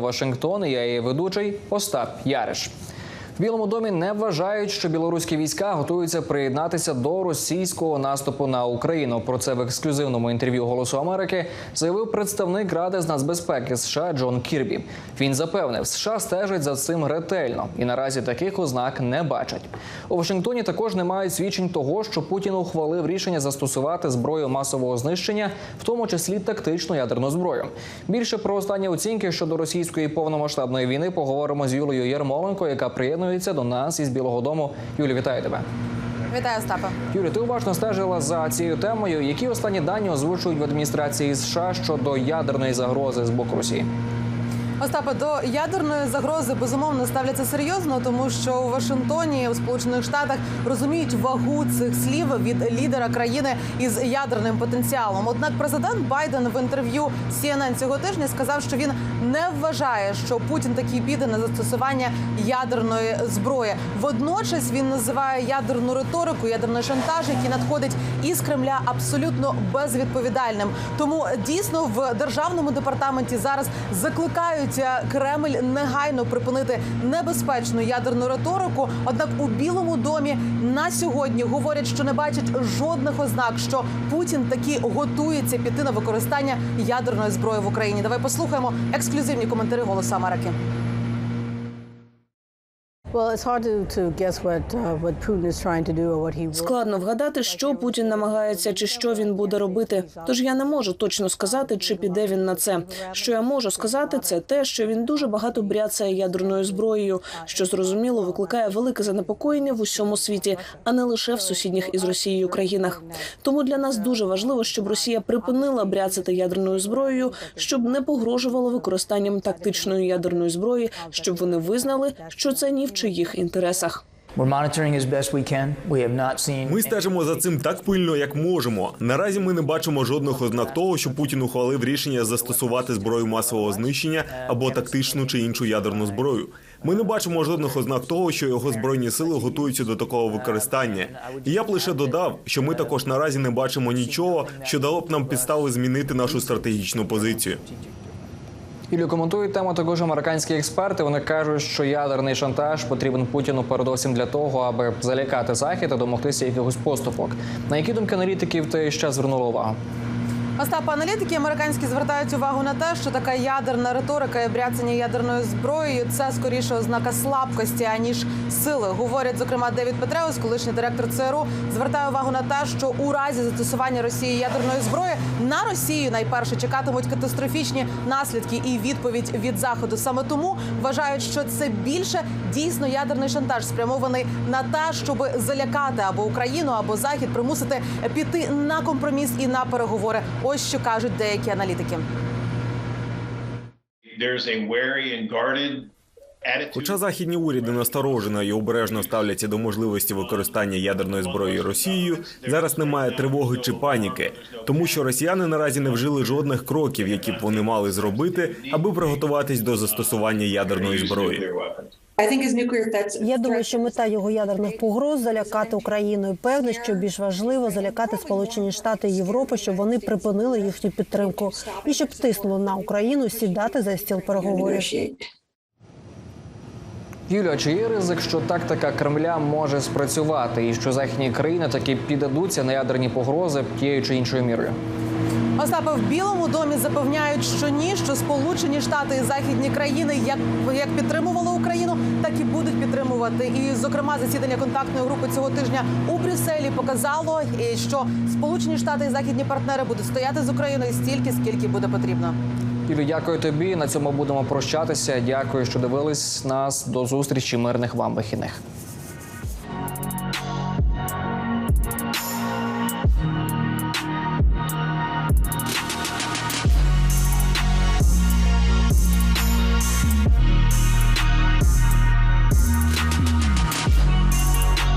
Вашингтон. і Я її ведучий Остап Яриш. Білому домі не вважають, що білоруські війська готуються приєднатися до російського наступу на Україну. Про це в ексклюзивному інтерв'ю Голосу Америки заявив представник Ради з нацбезпеки США Джон Кірбі. Він запевнив, США стежать за цим ретельно і наразі таких ознак не бачать. У Вашингтоні також не мають свідчень того, що Путін ухвалив рішення застосувати зброю масового знищення, в тому числі тактичну ядерну зброю. Більше про останні оцінки щодо російської повномасштабної війни поговоримо з Юлією Єрмоленко, яка приєднується до нас із Білого Дому. Юлі, вітаю тебе. Вітаю, Остапа. Юлі, ти уважно стежила за цією темою. Які останні дані озвучують в адміністрації США щодо ядерної загрози з боку Росії? Остапе, до ядерної загрози безумовно ставляться серйозно, тому що у Вашингтоні у Сполучених Штатах розуміють вагу цих слів від лідера країни із ядерним потенціалом. Однак президент Байден в інтерв'ю CNN цього тижня сказав, що він не вважає, що Путін таки піде на застосування ядерної зброї. Водночас він називає ядерну риторику, ядерний шантаж, який надходить із Кремля, абсолютно безвідповідальним. Тому дійсно в державному департаменті зараз закликають е, Кремль негайно припинити небезпечну ядерну риторику. Однак у Білому домі на сьогодні говорять, що не бачать жодних ознак, що Путін таки готується піти на використання ядерної зброї в Україні. Давай послухаємо ексклюзивні коментарі голоса Америки. Складно вгадати, що Путін намагається чи що він буде робити. Тож я не можу точно сказати, чи піде він на це. Що я можу сказати, це те, що він дуже багато бряцає ядерною зброєю, що зрозуміло викликає велике занепокоєння в усьому світі, а не лише в сусідніх із Росією країнах. Тому для нас дуже важливо, щоб Росія припинила бряцати ядерною зброєю, щоб не погрожувала використанням тактичної ядерної зброї, щоб вони визнали, що це ні в чиїх інтересах. We're monitoring as best we can. We have not seen. Ми стежимо за цим так пильно, як можемо. Наразі ми не бачимо жодних ознак того, що Путін ухвалив рішення застосувати зброю масового знищення або тактичну чи іншу ядерну зброю. Ми не бачимо жодних ознак того, що його збройні сили готуються до такого використання. І я б лише додав, що ми також наразі не бачимо нічого, що дало б нам підстави змінити нашу стратегічну позицію. Юлію коментують тему також американські експерти. Вони кажуть, що ядерний шантаж потрібен Путіну передовсім для того, аби залякати захід і домогтися якихось поступок. На які думки аналітиків ти ще звернула увагу? Остап, аналітики американські звертають увагу на те, що така ядерна риторика і бряцання ядерною зброєю це скоріше ознака слабкості аніж сили. Говорять, зокрема, Девід Петреус, колишній директор ЦРУ, звертає увагу на те, що у разі застосування Росії ядерної зброї на Росію найперше чекатимуть катастрофічні наслідки і відповідь від заходу. Саме тому вважають, що це більше дійсно ядерний шантаж, спрямований на те, щоб залякати або Україну, або Захід примусити піти на компроміс і на переговори. Ось що кажуть деякі аналітики. Хоча західні уряди насторожено і обережно ставляться до можливості використання ядерної зброї Росією, зараз немає тривоги чи паніки, тому що росіяни наразі не вжили жодних кроків, які б вони мали зробити, аби приготуватись до застосування ядерної зброї. Nuclear. Я думаю, що мета його ядерних погроз залякати Україну. І Певно, що більш важливо залякати Сполучені Штати і Європу, щоб вони припинили їхню підтримку і щоб тиснули на Україну сідати за стіл переговорів. Юлія, чи є ризик, що тактика Кремля може спрацювати, і що західні країни таки піддадуться на ядерні погрози тією чи іншою мірою? Остапе в Білому домі запевняють, що ні, що Сполучені Штати і західні країни як, як підтримували Україну, так і будуть підтримувати. І, зокрема, засідання контактної групи цього тижня у Брюсселі показало, що Сполучені Штати і західні партнери будуть стояти з Україною стільки, скільки буде потрібно. Юлі, дякую тобі. На цьому будемо прощатися. Дякую, що дивились нас. До зустрічі. Мирних вам вихідних.